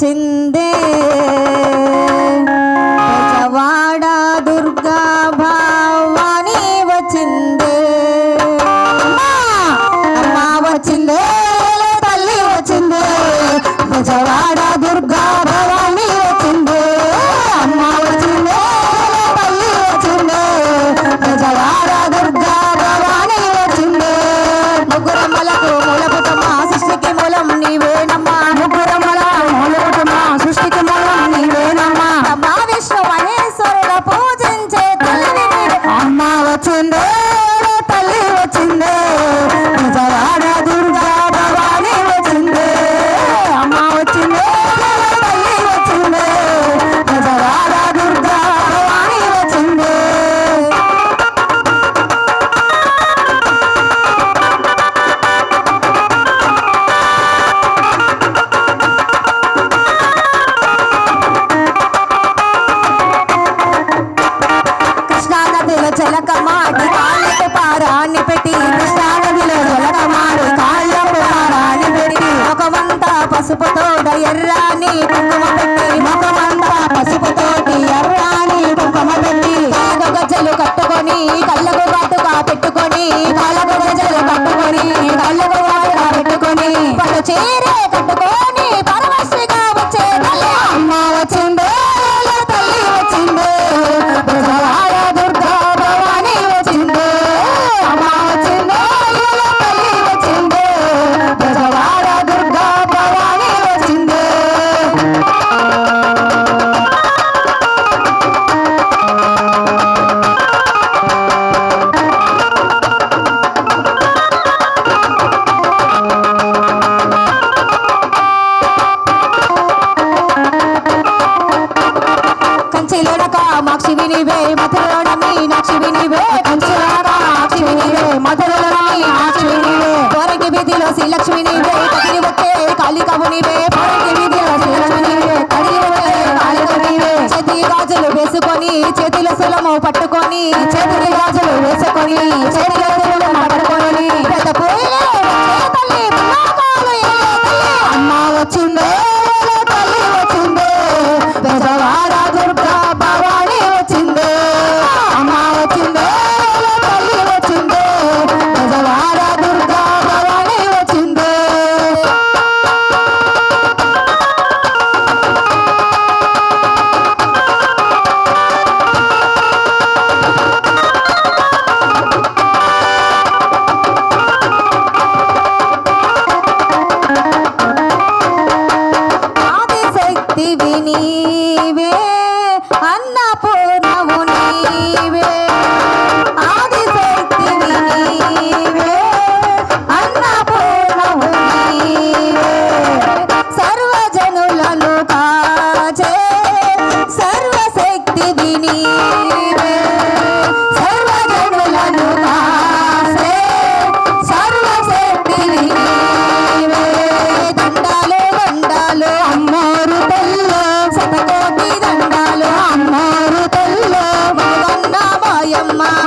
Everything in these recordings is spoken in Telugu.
చిందే. పెసవాడ దుర్గా భావాని వచ్చిందే అమ్మా వచ్చిందే 你接住对 mama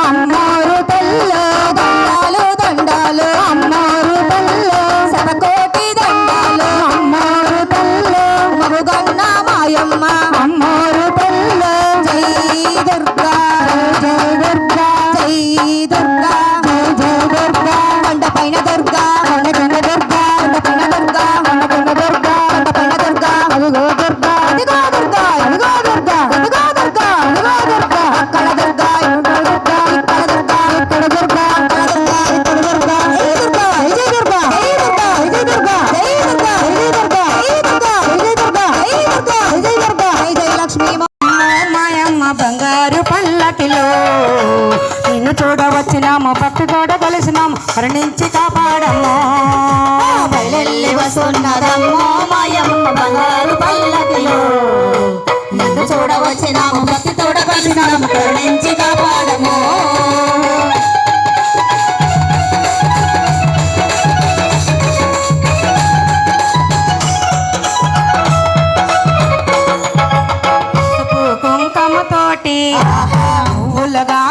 చీకటిలో నిన్ను చూడవచ్చినాము పట్టుకోడ కలిసినాము మరణించి కాపాడము. బయలెల్లి వస్తున్నదమ్మో మాయమ్మ బంగారు పల్లకిలో. నిన్ను చూడవచ్చినాము పట్టి తోడ కలిసినాము మరణించి உலகா